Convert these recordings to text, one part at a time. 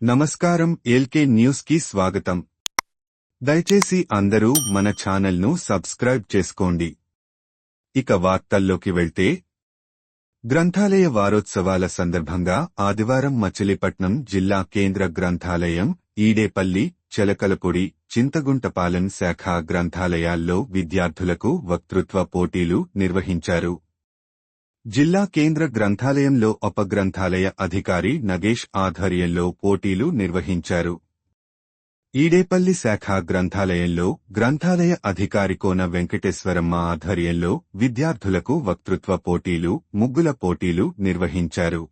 నమస్కారం ఎల్కే న్యూస్కి స్వాగతం. దయచేసి అందరూ మన ఛానల్ను సబ్స్క్రైబ్ చేసుకోండి. ఇక వార్తల్లోకి వెళ్తే గ్రంథాలయ వారోత్సవాల సందర్భంగా ఆదివారం మచిలీపట్నం జిల్లా కేంద్ర గ్రంథాలయం ఈడేపల్లి చెలకలపొడి చింతగుంటపాలెం శాఖ గ్రంథాలయాల్లో విద్యార్థులకు వక్తృత్వ పోటీలు నిర్వహించారు. జిల్లా కేంద్ర గ్రంథాలయంలో ఉపగ్రంథాలయ అధికారి నగేష్ ఆధ్వర్యంలో పోటీలు నిర్వహించారు. ఈడేపల్లి శాఖ గ్రంథాలయంలో గ్రంథాలయ అధికారి కోన వెంకటేశ్వరమ్మ ఆధ్వర్యంలో విద్యార్థులకు వక్తృత్వ పోటీలు ముగ్గుల పోటీలు నిర్వహించారు.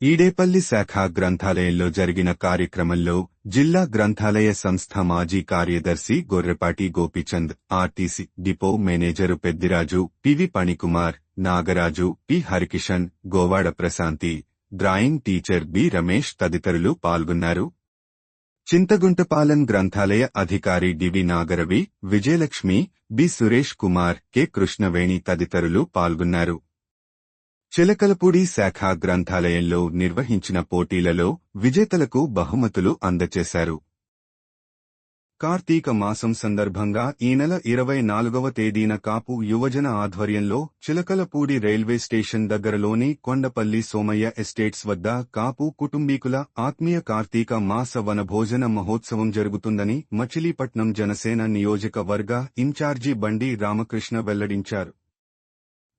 ఈడేపల్లి శాఖ గ్రంథాలయంలో జరిగిన కార్యక్రమంలో జిల్లా గ్రంథాలయ సంస్థ మాజీ కార్యదర్శి Gorrepati Gopichand RTC depot manager Peddiraju PV Panikumar Nagaraju P. Harikishan Govada Prashanthi drawing teacher B. Ramesh తదితరులు పాల్గొన్నారు. చింతగుంటపాలెం గ్రంథాలయ అధికారి DV Nagaravi Vijayalakshmi B. Suresh Kumar K. Krishnaveni తదితరులు పాల్గొన్నారు. చిలకలపూడి శాఖ గ్రంథాలయంలో నిర్వహించిన పోటీలలో విజేతలకు బహుమతులు అందజేశారు కార్తీక మాసం సందర్భంగా ఈ నెల ఇరవై నాలుగవ తేదీన కాపు యువజన ఆధ్వర్యంలో చిలకలపూడి రైల్వే స్టేషన్ దగ్గరలోని కొండపల్లి సోమయ్య ఎస్టేట్స్ వద్ద కాపు కుటుంబీకుల ఆత్మీయ కార్తీక మాస వనభోజన మహోత్సవం జరుగుతుందని మచిలీపట్నం జనసేన నియోజకవర్గ ఇన్ఛార్జి బండి రామకృష్ణ వెల్లడించారు.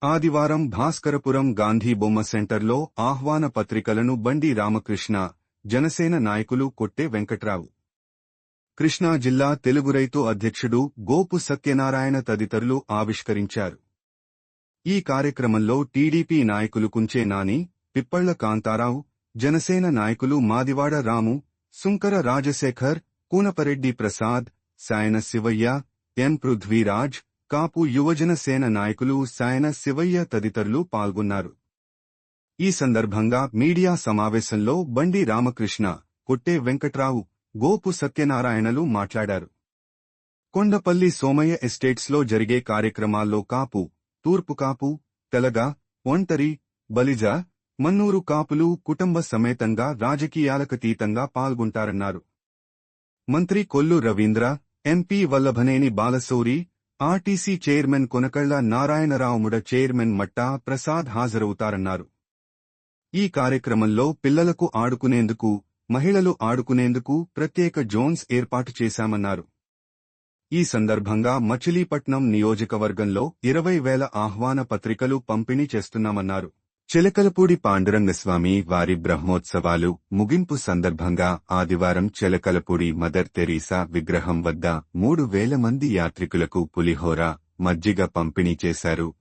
ఆదివారం భాస్కరపురం గాంధీ బొమ్మ సెంటర్లో ఆహ్వాన పత్రికలను బండి రామకృష్ణ జనసేన నాయకులు కొట్టే వెంకట్రావు కృష్ణా జిల్లా తెలుగు రైతు అధ్యక్షుడు గోపు సత్యనారాయణ తదితరులు ఆవిష్కరించారు. ఈ కార్యక్రమంలో టీడీపీ నాయకులు కుంచే నాని పిప్పళ్ళ కాంతారావు జనసేన నాయకులు మాదివాడ రాము సుంకర రాజశేఖర్ కూనపరెడ్డి ప్రసాద్ సాయన శివయ్య ఎన్ పృథ్వీరాజ్ కాపు యువజన సేన నాయకులు సాయన శివయ్య తదితరులు పాల్గొన్నారు. ఈ సందర్భంగా మీడియా సమావేశంలో బండి రామకృష్ణ కొట్టే వెంకట్రావు గోపు సత్యనారాయణలు మాట్లాడారు. కొండపల్లి సోమయ్య ఎస్టేట్స్లో జరిగే కార్యక్రమాల్లో కాపు తూర్పు కాపు తెలగ ఒంటరి బలిజ మన్నూరు కాపులు కుటుంబ సమేతంగా రాజకీయాలకతీతంగా పాల్గొంటారన్నారు. మంత్రి Kollu Ravindra MP Vallabhaneni Balasouri RTC chairman Konakalla నారాయణరావుముడ chairman Matta Prasad హాజరవుతారన్నారు. ఈ కార్యక్రమంలో పిల్లలకు ఆడుకునేందుకు మహిళలు ఆడుకునేందుకు ప్రత్యేక జోన్స్ ఏర్పాటు చేశామన్నారు. ఈ సందర్భంగా మచిలీపట్నం నియోజకవర్గంలో ఇరవై వేల ఆహ్వాన పత్రికలు పంపిణీ చేస్తున్నామన్నారు. చిలకలపూడి పాండురంగస్వామి వారి బ్రహ్మోత్సవాలు ముగింపు సందర్భంగా ఆదివారం చిలకలపూడి మదర్ తెరీసా విగ్రహం వద్ద మూడు వేల మంది యాత్రికులకు పులిహోర మజ్జిగ పంపిణీ చేశారు.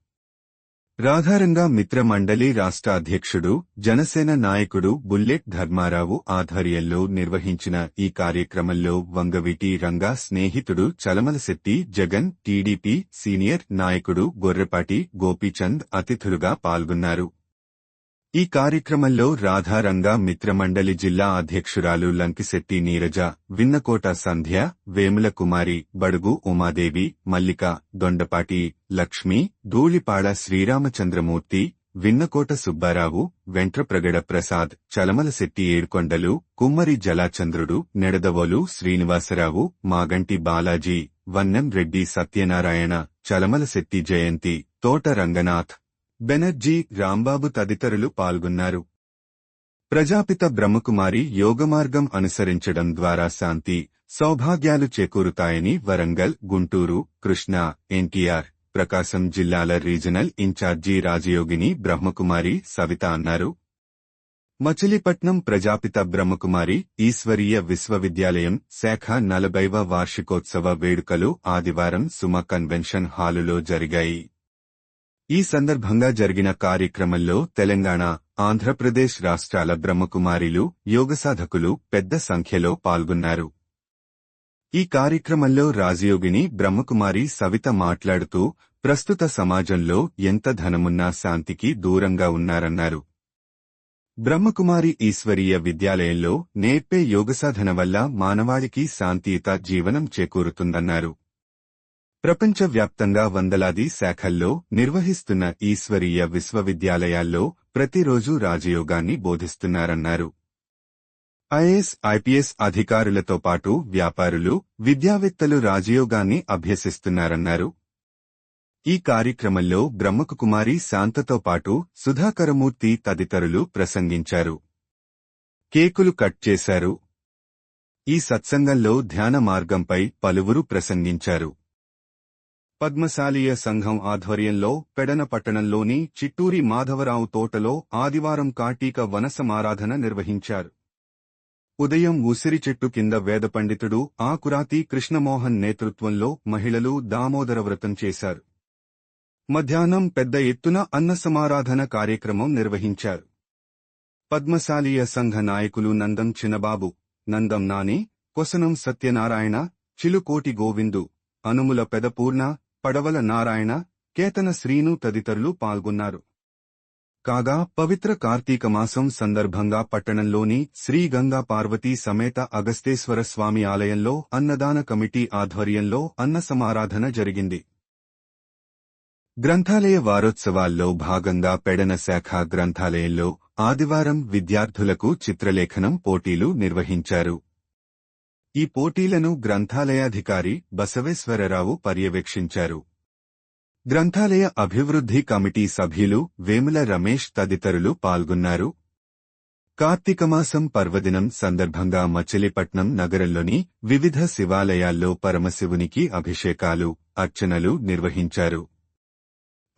రాధారంగా మిత్ర మండలి రాష్ట్ర అధ్యక్షుడు జనసేన నాయకుడు బుల్లెట్ ధర్మారావు ఆధ్వర్యంలో నిర్వహించిన ఈ కార్యక్రమంలో వంగవీటి రంగా స్నేహితుడు చలమలశెట్టి జగన్ టీడీపీ సీనియర్ నాయకుడు గొర్రెపాటి గోపీచంద్ అతిథులుగా పాల్గొన్నారు. ఈ కార్యక్రమంలో రాధారంగా మిత్రమండలి జిల్లా అధ్యక్షురాలు లంకిశెట్టి నీరజ విన్నకోట సంధ్య వేముల కుమారి బడుగు ఉమాదేవి మల్లిక దొండపాటి లక్ష్మి ధూళిపాడ శ్రీరామచంద్రమూర్తి విన్నకోట సుబ్బారావు వెంట్రప్రగడ ప్రసాద్ చలమలశెట్టి ఏడుకొండలు కుమ్మరి జలాచంద్రుడు నెడదవోలు శ్రీనివాసరావు మాగంటి బాలాజీ వన్నెం రెడ్డి సత్యనారాయణ చలమలశెట్టి జయంతి తోట రంగనాథ్ బెనర్జీ రాంబాబు తదితరులు పాల్గొన్నారు. ప్రజాపిత బ్రహ్మకుమారి యోగమార్గం అనుసరించడం ద్వారా శాంతి సౌభాగ్యాలు చేకూరుతాయని వరంగల్ గుంటూరు కృష్ణా ఎన్టీఆర్ ప్రకాశం జిల్లాల రీజనల్ ఇన్ఛార్జి రాజయోగిని బ్రహ్మకుమారి సవిత అన్నారు. మచిలీపట్నం ప్రజాపిత బ్రహ్మకుమారి ఈశ్వరీయ విశ్వవిద్యాలయం శాఖ నలభైవ వార్షికోత్సవ వేడుకలు ఆదివారం సుమ కన్వెన్షన్ హాలులో జరిగాయి. ఈ సందర్భంగా జరిగిన కార్యక్రమంలో తెలంగాణ ఆంధ్రప్రదేశ్ రాష్ట్రాల బ్రహ్మకుమారిలు యోగసాధకులు పెద్ద సంఖ్యలో పాల్గొన్నారు. ఈ కార్యక్రమంలో రాజయోగిని బ్రహ్మకుమారి సవిత మాట్లాడుతూ ప్రస్తుత సమాజంలో ఎంత ధనమున్నా శాంతికి దూరంగా ఉన్నారన్నారు. బ్రహ్మకుమారి ఈశ్వరీయ విద్యాలయంలో నేర్పే యోగసాధన వల్ల మానవాళికి శాంతియుత జీవనం చేకూరుతుందన్నారు. ప్రపంచవ్యాప్తంగా వందలాది శాఖల్లో నిర్వహిస్తున్న ఈశ్వరీయ విశ్వవిద్యాలయాల్లో ప్రతిరోజు రాజయోగాన్ని బోధిస్తున్నారన్నారు. ఐఏఎస్ ఐపీఎస్ అధికారులతో పాటు వ్యాపారులు విద్యావేత్తలు రాజయోగాన్ని అభ్యసిస్తున్నారన్నారు. ఈ కార్యక్రమంలో బ్రహ్మకుమారి శాంతతో పాటు సుధాకరమూర్తి తదితరులు ప్రసంగించారు. కేకులు కట్ చేశారు. ఈ సత్సంగంలో ధ్యాన మార్గంపై పలువురు ప్రసంగించారు. పద్మశాలీయ సంఘం ఆధ్వర్యంలో పెడన పట్టణంలోని చిట్టూరి మాధవరావు తోటలో ఆదివారం కార్తీక వనసమారాధన నిర్వహించారు. ఉదయం ఉసిరి చెట్టు కింద వేద పండితుడు ఆకురాతి కృష్ణమోహన్ నేతృత్వంలో మహిళలు దామోదర వ్రతం చేశారు. మధ్యాహ్నం పెద్ద ఎత్తున అన్నసమారాధన కార్యక్రమం నిర్వహించారు. పద్మశాలీయ సంఘ నాయకులు నందం చిన్నబాబు నందం నాని కొసనం సత్యనారాయణ చిలుకోటి గోవిందు అనుముల పెదపూర్ణ పడవల నారాయణ కేతన శ్రీను తదితరులు పాల్గొన్నారు. కాగా పవిత్ర కార్తీక మాసం సందర్భంగా పట్టణంలోని శ్రీ గంగా పార్వతీ సమేత అగస్తేశ్వర స్వామి ఆలయంలో అన్నదాన కమిటీ ఆధ్వర్యంలో అన్న సమారాధన జరిగింది. గ్రంథాలయ వారోత్సవాల్లో భాగంగా పెడన శాఖ గ్రంథాలయంలో ఆదివారం విద్యార్థులకు చిత్రలేఖనం పోటీలు నిర్వహించారు. ఈ పోటీలను గ్రంథాలయాధికారి బసవేశ్వరరావు పర్యవేక్షించారు. గ్రంథాలయ అభివృద్ధి కమిటీ సభ్యులు వేముల రమేష్ తదితరులు పాల్గొన్నారు. కార్తీకమాసం పర్వదినం సందర్భంగా మచిలీపట్నం నగరంలోని వివిధ శివాలయాల్లో పరమశివునికి అభిషేకాలు అర్చనలు నిర్వహించారు.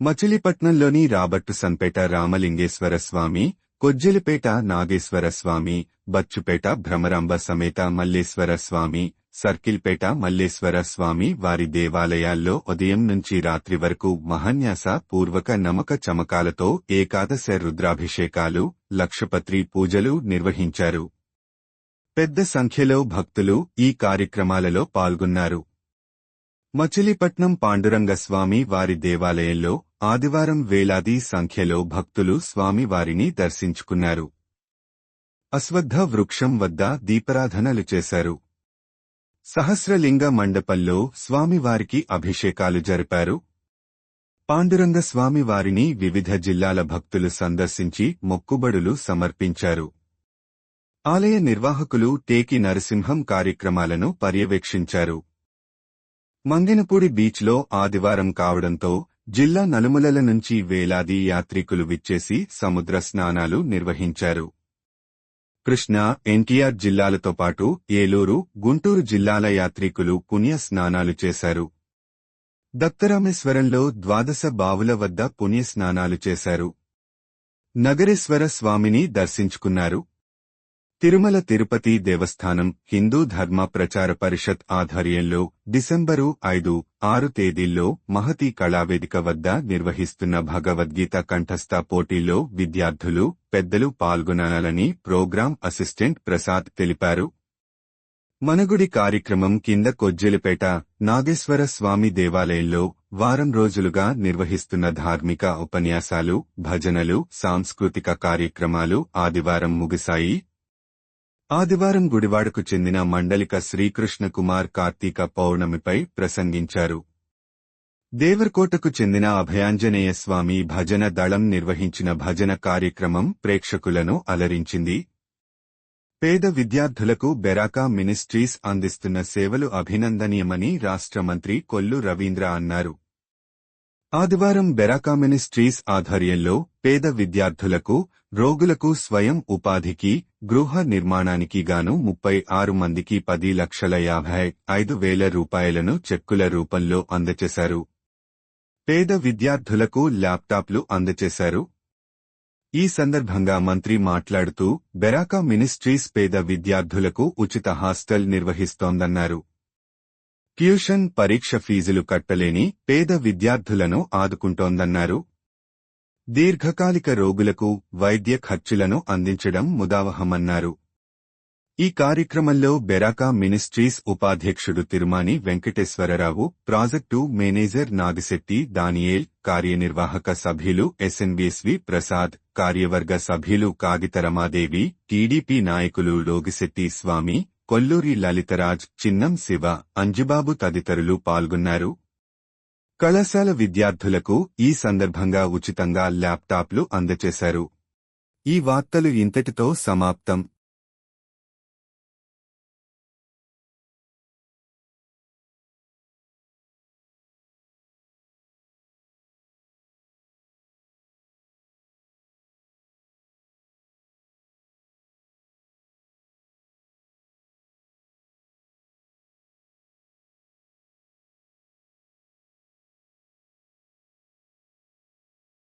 మచిలీపట్నంలోని రాబట్టు సంపేట రామలింగేశ్వర స్వామి కొజ్జెలిపేట నాగేశ్వర స్వామి బచ్చుపేట భ్రమరాంబ సమేత మల్లేశ్వర స్వామి సర్కిల్పేట మల్లేశ్వర స్వామి వారి దేవాలయాల్లో ఉదయం నుంచి రాత్రి వరకు మహన్యాస పూర్వక నమక చమకాలతో ఏకాదశ రుద్రాభిషేకాలు లక్షపత్రి పూజలు నిర్వహించారు. పెద్ద సంఖ్యలో భక్తులు ఈ కార్యక్రమాలలో పాల్గొన్నారు. మచిలీపట్నం పాండురంగ స్వామి వారి దేవాలయంలో ఆదివారం వేలాది సంఖ్యలో భక్తులు స్వామివారిని దర్శించుకున్నారు. అశ్వత్థ వృక్షం వద్ద దీపారాధనలు చేశారు. సహస్రలింగ మండపంలో స్వామివారికి అభిషేకాలు జరిపారు. పాండురంగ స్వామివారిని వివిధ జిల్లాల భక్తులు సందర్శించి మొక్కుబడులు సమర్పించారు. ఆలయ నిర్వాహకులు టేకి నరసింహం కార్యక్రమాలను పర్యవేక్షించారు. మంగినపూడి బీచ్లో ఆదివారం కావడంతో జిల్లా నలుమలల నుంచి వేలాది యాత్రికులు విచ్చేసి సముద్ర స్నానాలు నిర్వహించారు. కృష్ణా ఎన్టీఆర్ జిల్లాలతో పాటు ఏలూరు గుంటూరు జిల్లాల యాత్రికులు పుణ్య స్నానాలు చేశారు. దత్తరామేశ్వరంలో ద్వాదశ బావుల వద్ద పుణ్య స్నానాలు చేశారు. నగరేశ్వర స్వామిని దర్శించుకున్నారు. తిరుమల తిరుపతి దేవస్థానం హిందూ ధర్మ ప్రచార పరిషత్ ఆధ్వర్యంలో డిసెంబరు ఐదు ఆరు తేదీల్లో మహతి కళావేదిక వద్ద నిర్వహిస్తున్న భగవద్గీత కంఠస్థ పోటీల్లో విద్యార్థులు పెద్దలు పాల్గొనాలని ప్రోగ్రాం అసిస్టెంట్ ప్రసాద్ తెలిపారు. మనగుడి కార్యక్రమం కింద కొజ్జెలిపేట నాగేశ్వర స్వామి దేవాలయంలో వారం రోజులుగా నిర్వహిస్తున్న ధార్మిక ఉపన్యాసాలు భజనలు సాంస్కృతిక కార్యక్రమాలు ఆదివారం ముగిశాయి. ఆదివారం గుడివాడకు చెందిన మండలిక శ్రీకృష్ణ కుమార్ కార్తీక పౌర్ణమిపై ప్రసంగించారు. దేవరకోటకు చెందిన అభయాంజనేయ స్వామి భజన దళం నిర్వహించిన భజన కార్యక్రమం ప్రేక్షకులను అలరించింది. పేద విద్యార్థులకు బెరాకా మినిస్ట్రీస్ అందిస్తున్న సేవలు అభినందనీయమని రాష్ట్ర మంత్రి కొల్లు రవీంద్ర అన్నారు. ఆదివారం బెరాకా మినిస్ట్రీస్ ఆధ్వర్యంలో పేద విద్యార్థులకు రోగులకు స్వయం ఉపాధికి గృహ నిర్మాణానికి గాను ముప్పై ఆరు మందికి పది లక్షల యాభై ఐదు వేల రూపాయలను చెక్కుల రూపంలో అందచేశారు. పేద విద్యార్థులకు ల్యాప్టాప్లు అందచేశారు. ఈ సందర్భంగా మంత్రి మాట్లాడుతూ బెరాకా మినిస్ట్రీస్ పేద విద్యార్థులకు ఉచిత హాస్టల్ నిర్వహిస్తోందన్నారు. ట్యూషన్ పరీక్ష ఫీజులు కట్టలేని పేద విద్యార్థులను ఆదుకుంటోందన్నారు. దీర్ఘకాలిక రోగులకు వైద్య ఖర్చులను అందించడం ముదావహమన్నారు. ఈ కార్యక్రమంలో బెరాకా మినిస్ట్రీస్ ఉపాధ్యక్షుడు Tirumani Venkateswararao project manager Nagashetti Daniel కార్యనిర్వాహక సభ్యులు ఎస్ఎన్విఎస్వి ప్రసాద్ కార్యవర్గ సభ్యులు కాగితరమాదేవి టీడీపీ నాయకులు లోగిశెట్టి స్వామి కొల్లూరి లలితరాజ్ చిన్నం శివ అంజుబాబు తదితరులు పాల్గొన్నారు. కళాశాల విద్యార్థులకు ఈ సందర్భంగా ఉచితంగా ల్యాప్టాప్లు అందజేశారు ఈ వార్తలు ఇంతటితో సమాప్తం.